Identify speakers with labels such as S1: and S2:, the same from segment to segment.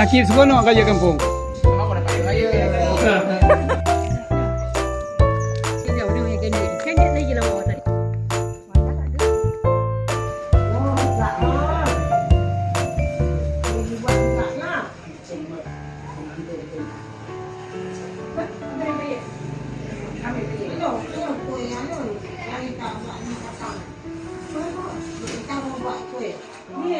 S1: Nakib seronok kerja kampung.
S2: Dia orang yang gini.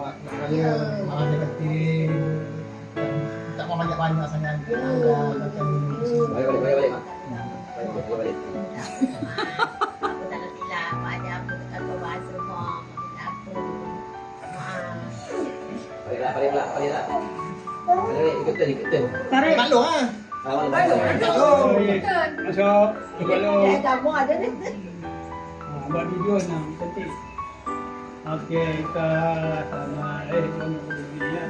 S3: Pak, saya maaf saya nanti tak mau banyak-banyak sangat. Ada macam
S4: Balik, balik, balik, balik. Balik, balik, balik.
S5: Aku tak kerti. Mak ada apa kata bahasa mak. Minta apa. Maaf.
S4: Baliklah, baliklah, baliklah. Balik, balik, ikut turn, ikut turn.
S3: maklum ah.
S4: Ah, balik, balik, balik.
S1: Masuk. Kalau
S5: Dia tak buat ada ni.
S1: ah, buat video nak penting. Okey, kita sama eh ya.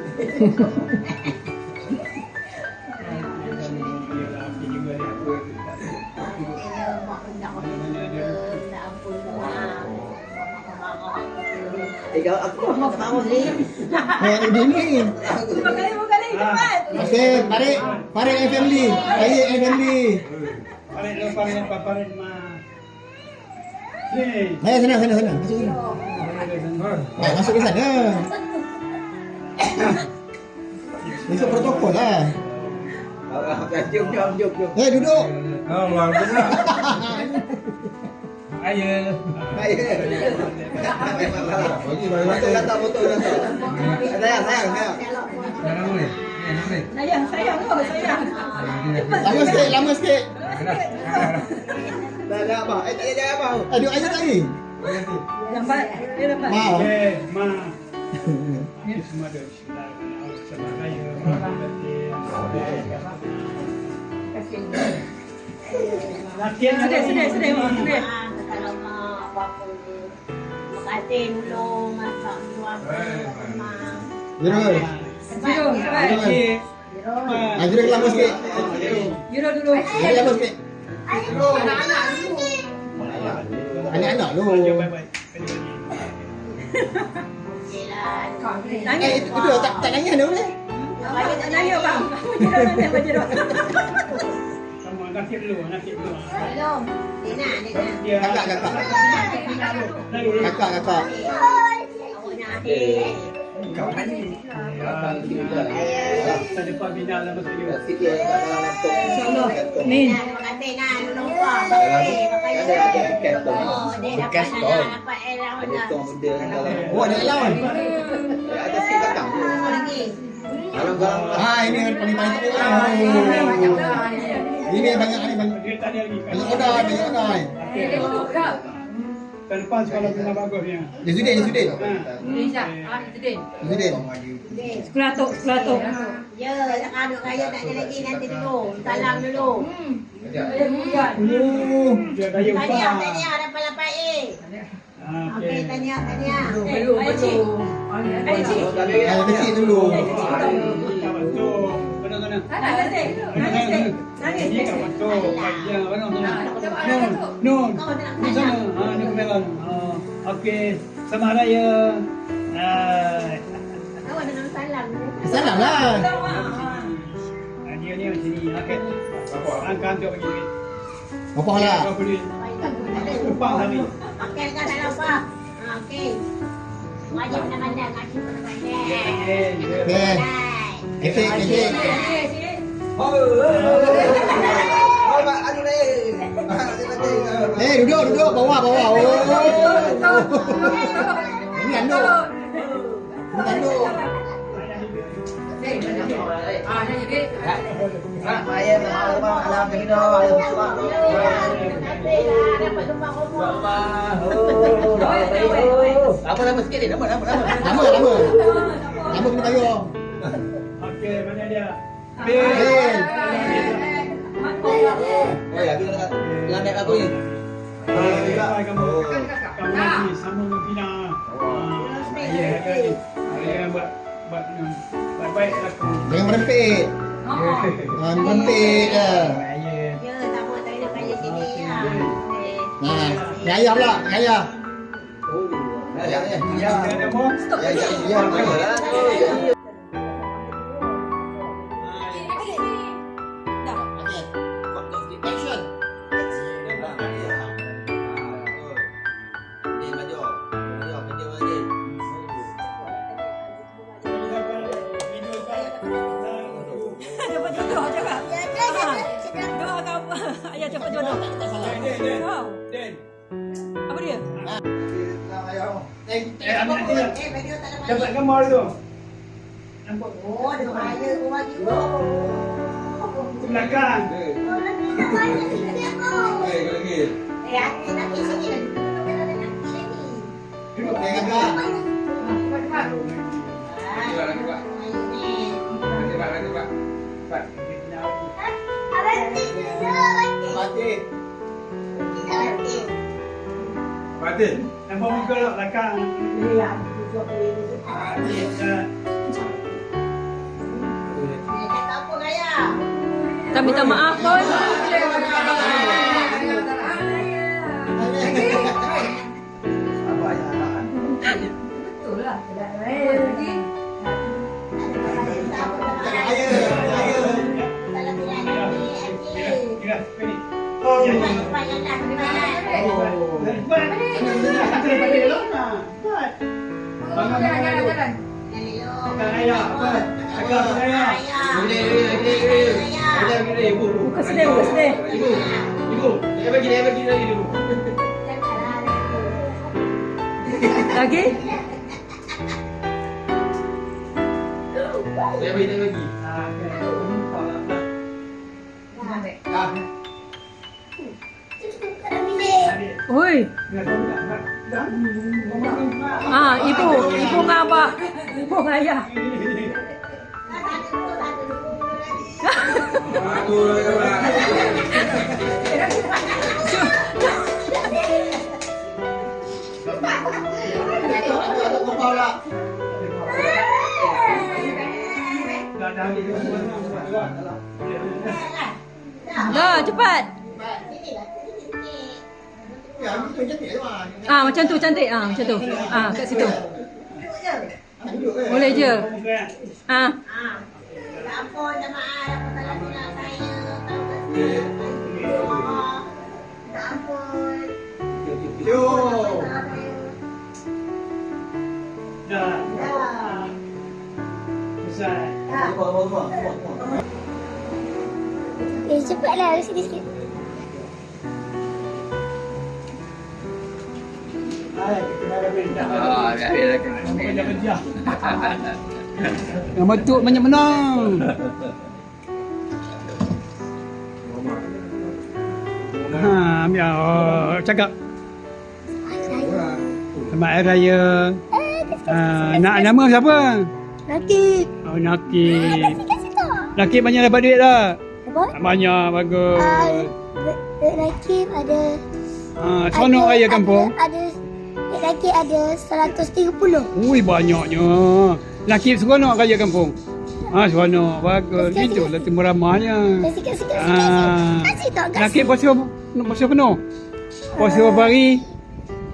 S4: Eh, kalau aku
S5: Mak tak mahu ni.
S3: Eh, ini ni.
S5: Lima kali, lima kali. Cepat.
S3: Okey, mari, mari and family. Saya and family.
S1: Parit lo parit apa parit ma. Ni.
S3: Mari sana, sana, sana. Masuk sana. Ah, masuk ke sana. Besok protokol lah.
S4: Ah, ah, jom, jom, jom, jom.
S3: Eh, duduk.
S1: Oh, luar biasa. Ayo.
S4: Ayo. Betul kata, betul kata. Sayang, sayang, sayang.
S2: Sayang, sayang. Oh, sayang.
S3: Lama sikit, lama sikit.
S4: Dah, dah, abang. Eh, tak ada jangan, abang.
S3: Aduh, ayat lagi.
S2: Dapat. Dia dapat.
S3: Mau.
S1: Okey, ma. Ini semua ada bismillah. Sama saya. Latihan
S2: Sedih, sedih, sedih. Mak. Sedih.
S5: Ah, Kalau mak apa-apa. Terima kasih dulu. Masak dulu apa. Mak.
S3: Jurul.
S2: Zero. Cepat.
S1: Okey.
S3: Ah, Jurul lama sikit.
S2: Zero dulu.
S3: Jurul lama sikit.
S5: Anak-anak dulu.
S3: Anak-anak lu.
S1: Bye bye.
S5: Okey lah.
S3: Eh,
S2: Nangis.
S3: itu, itu tak, tak nangis dah boleh.
S2: Bagi tak nangis, bang. Zero nangis, bagi zero.
S1: Sama nakib dulu, nakib dulu.
S5: Belum. Dia nak, dia nak.
S3: Kakak, kakak.
S1: Dulu.
S3: Kakak, kakak.
S5: Awak nak adik.
S1: Ada pak bina dalam masa dia.
S4: Sikit yang kat dalam laptop.
S2: InsyaAllah.
S4: Laptop.
S2: Amin.
S5: Nah, terima kasih nah, lupa. Makasih, makasih.
S4: Ada ada tiket tu.
S5: Oh, dia dapat nak dapat era
S4: Ada
S5: mana.
S4: tong benda dalam.
S3: Oh, ada lawan.
S4: Ada sikit dalam.
S3: Ah, ini yang paling
S5: banyak
S3: boleh.
S5: orang.
S3: Ini banyak ni banyak.
S1: Dia tak ada lagi.
S3: Banyak order, banyak order.
S1: Tahun depan sekolah bina bagusnya.
S3: Dia sudin, dia sudin.
S2: Indonesia. Ah,
S3: sudin.
S2: Sekolah tok, sekolah tok.
S5: Ya, aduk kaya tak ada lagi nanti dulu. Salam dulu.
S3: Oh.
S1: Dia kaya
S5: Tahniah,
S1: upah.
S5: tahniah dapat lapan A.
S1: Ah,
S5: Okey,
S1: Okey.
S5: tahniah, tahniah.
S2: Eh, Ayah Cik. Ayah Cik.
S3: Yang kecil dulu.
S1: Kawan tu. Benar-benar.
S2: Nangis, Cik. Nangis,
S1: Tu. Ya, Nun. Nun.
S5: Kau nak
S1: Di sana. Ah, ni kemelan. Ah, okey. Selamat raya. Ah,
S5: Kau ada nama salam.
S3: Salam lah.
S1: ah, dia ni macam ni. Okey. Angkat tu bagi duit.
S3: Apa lah?
S1: Kau beli upah hari.
S5: Okey, kau salam apa? Ah, Okey. Wajib pandang-pandang, kaki pandang-pandang.
S1: Okey.
S3: Okey.
S5: Bye.
S3: Ketik, Eh, duduk, duduk. Bawah, bawah. Oh. Ini anduk. Ini anduk.
S2: Ah, jadi
S4: Ah, saya malam alam kita alam semua.
S5: Dapat tumpang ngomong.
S4: Apa nama sikit ni? Nama nama nama.
S3: Lama, lama. Lama kena bayar.
S1: Okey, mana dia?
S3: Bil.
S4: Oh ya, ni.
S1: Sampai kamu. Kamu nanti sama dengan Pina. Ah, Ya.
S3: Jangan merempit je.
S1: Ya.
S5: Ya, tak mau tak ada kaya sini ya. Eh,
S3: Nah, ni ayah pula. Ni ayah.
S4: Ya, ya, ya.
S1: Ya, ada mau?
S4: Ya, ya,
S2: ayah cepat jodoh. Wow.
S1: Den.
S2: Apa dia?
S3: Eh,
S1: Eh, ambil nanti ya.
S5: eh, video tak dapat.
S1: Dapat gambar tu. Nampak?
S5: Oh, dia bahaya tu lagi.
S1: Di belakang.
S4: Eh, lagi.
S5: Eh, aku nak ke sini dan duduk dalam nak sini.
S1: Duduk.
S3: Jangan gerak.
S5: Ah,
S4: Lagi, lagi, Pak.
S1: Batin. Nampak muka tak belakang. Ah, ah.
S5: Eh, kata apa gaya?
S2: Tak minta maaf pun.
S1: Ya, sini. Oh, ya. Cepat. Kita balik lama. Cepat.
S4: Lagi? Dia bagi, dia bagi.
S1: Adik.
S2: Oi.
S1: Ya, tahu tak, Pak? Dah.
S2: Ah, ibu, ibu dengan abang. Ibu dengan ayah.
S4: aku lagi,
S3: Ya, itu cantik tu ah.
S2: Ah, macam tu cantik. Ah, macam tu. Ah, kat situ. Boleh je. Ah.
S5: Tak apa, tak lagi nak saya. Tahu tak sih? Tak apa.
S3: Yo.
S1: Dah.
S5: Dah.
S1: Besar.
S4: Semua, semua, semua, semua, semua.
S6: Eh, cepatlah. Sini
S4: Ah, biar.
S1: Kerja. Nama tu banyak menang. Ha, ambil oh, cakap. Selamat Hari Raya. Ha, nak nama siapa?
S6: Nanti.
S1: Oh, Nakib. Nakib banyak dapat duit tak?
S6: Apa?
S1: Banyak, bagus.
S6: Nakib ada...
S1: Ha, seronok raya kampung.
S6: Ada... Duit Nakib ada 130.
S1: Ui, banyaknya. Nakib seronok raya kampung. Ha, seronok. Bagus. Itulah timur ramahnya.
S6: Kasih, kasih,
S1: Ah.
S6: kasih. Tak? Kasih.
S1: Puasa puasa penuh. Puasa berapa hari?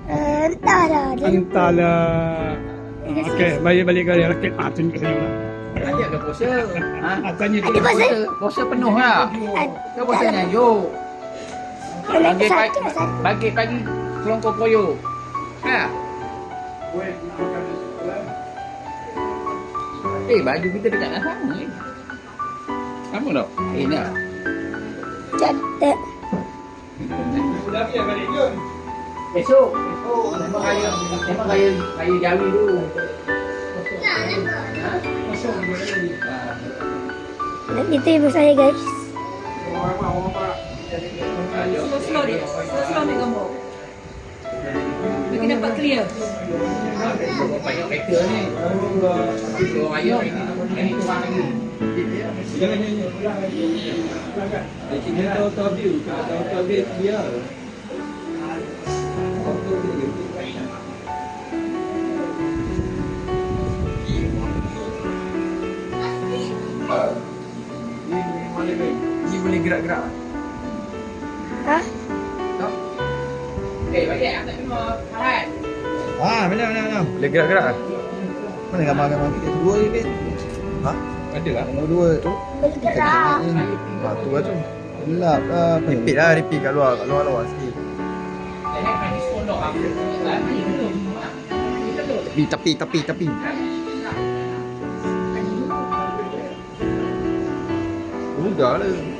S6: Uh, entah dah. Dia-
S1: Entahlah. Ah, Okey, balik-balik ke rakit. Ah, tunjuk saya pula.
S4: Ayah ke puasa? Ha?
S1: Ah, tanya tu.
S6: Ada pasal?
S4: Puasa penuh lah.
S6: Ad-
S4: Kau puasanya, yo.
S6: Ada
S4: Bagi pagi, bagi pagi kelongkor poyo. Ha?
S1: Nak sekolah.
S4: Eh, baju kita dekat dengan sama ni. Sama
S7: tak? Eh, nak.
S6: Cantik.
S7: Esok. Esok. Memang raya. Memang raya. Raya Jawi tu.
S6: Itu ibu saya guys.
S2: Slow slow dia. Slow slow ambil gambar. Bagi dapat clear.
S7: Banyak factor ni. Esok raya. Ini kurang lagi.
S4: Jangan lagi. Kita tahu tahu view, kita tahu tahu dia.
S7: Ni boleh gerak-gerak.
S6: Hah?
S7: Eh, balik aku tak terima. Farhan.
S4: Ah, benar benar benar.
S8: Boleh gerak-gerak tak?
S4: Mana gambar-gambar kita dua kan?
S8: Ha? Ada lah.
S4: Gambar dua tu.
S6: Bergerak.
S8: Ha, tu lah tu.
S4: Gelap lah.
S8: Repeat lah, repeat kat luar. Kat luar-luar sikit. Tapi, tapi, tapi, tapi. Mudah lah.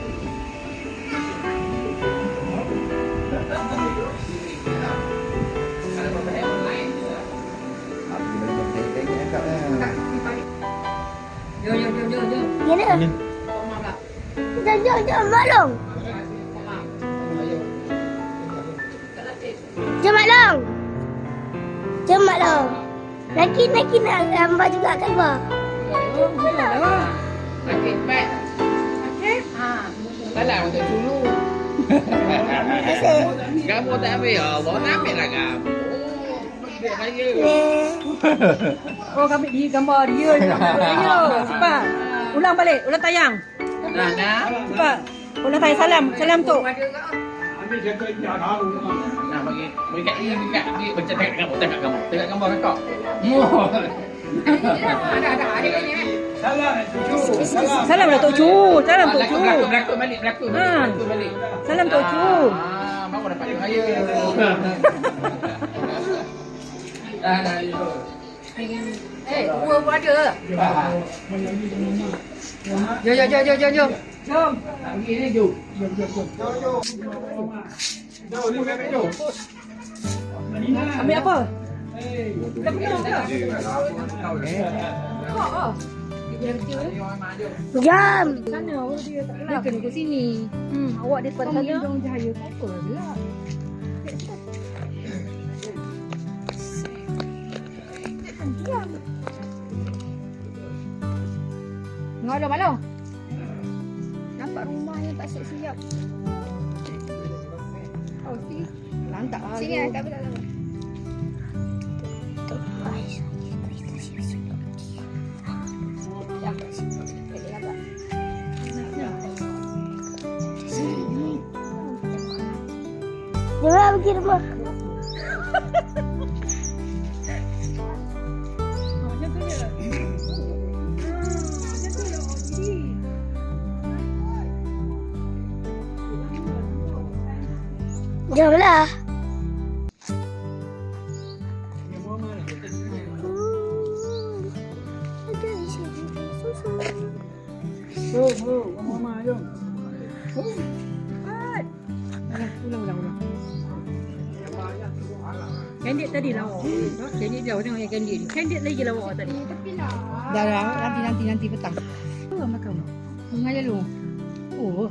S2: Jom jom.
S6: Gimana? Jom, jom, jom, maklum. Jom maklum. Jom maklum. Lagi, lagi nak gambar juga kat luar.
S7: Sakit pet. Ha. Salah untuk dulu. Kamu tak ambil ya Allah, tak ambil lah kamu. Oh.
S6: Eh,
S2: Oh kami dia gambar dia. Dia. Cepat. Ulang balik. Ulang tayang. Cepat. Ulang tayang salam. Salam tu.
S1: Ambil jaga dia tahu.
S7: Nah, bagi bagi kat dia dekat dia macam tengok gambar, tengok gambar. Tengok gambar kakak. Muah. Ada ada ada ni.
S1: Salah itu. Salah.
S2: Salam Datuk Cu. Salam Tok.
S7: Berlakon, berlakon balik, berlakon balik,
S2: Ha.
S7: berlakon balik.
S2: Salam Tok Cu.
S7: Ah, baru dapat dia raya. Dah, dah, ya.
S2: Eh, gua pun ada. Jom jom jom jom jom jom. Jom.
S7: Lagi ni, Ju.
S1: Jauh ni memang jauh.
S2: Ambil apa? Dah penuh ke? Kok ah. Dia eh.
S6: jam.
S2: Sana awak dia tak gelap. Dia kena ke sini. Hmm, awak di depan sana. Kau cahaya tak apa lah gelap. Malu malu. Nampak rumah yang tak siap-siap. Oh, sini. Lantak lah. Sini ah, tak apa tak apa.
S6: Lah pergi rumah.
S2: Ulang, ulang, ulang. Candid tadi lawa. Candid jauh tengok yang candid ni. Candid lagi lawa tadi.
S9: Dah dah nanti nanti nanti petang.
S2: Apa makan?
S9: Sungai lalu.
S2: Oh.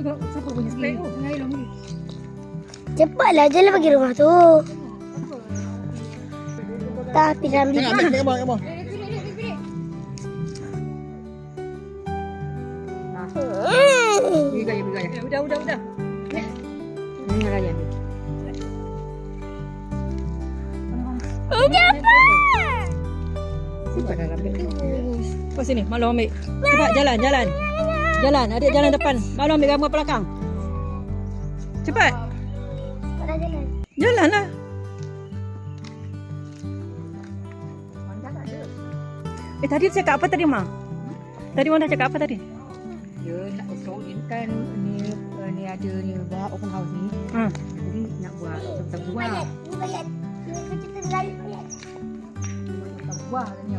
S2: Tengok siapa punya tu?
S9: Sungai lalu.
S6: Cepatlah je lah pergi rumah tu. Tapi dalam
S4: Tengok,
S6: bilik.
S4: tengok gambar, gambar.
S6: Hmm.
S2: Eh, Udah, udah, udah. Ini raya ni.
S6: Cepat.
S2: Simpan dalam beg. Kau sini, malu ambil. Cepat jalan, jalan. Jalan, adik jalan depan. Malu ambil gambar belakang. Cepat. Eh tadi cakap apa tadi Ma? Tadi Wanda cakap apa tadi?
S9: Dia nak storin kan ni uh, ni ada ni buat open house ni.
S2: Ha.
S9: Jadi nak buat tentang buah.
S6: Bayat. Ni bayat. Ni cerita lain bayat.
S9: Tentang buah katanya.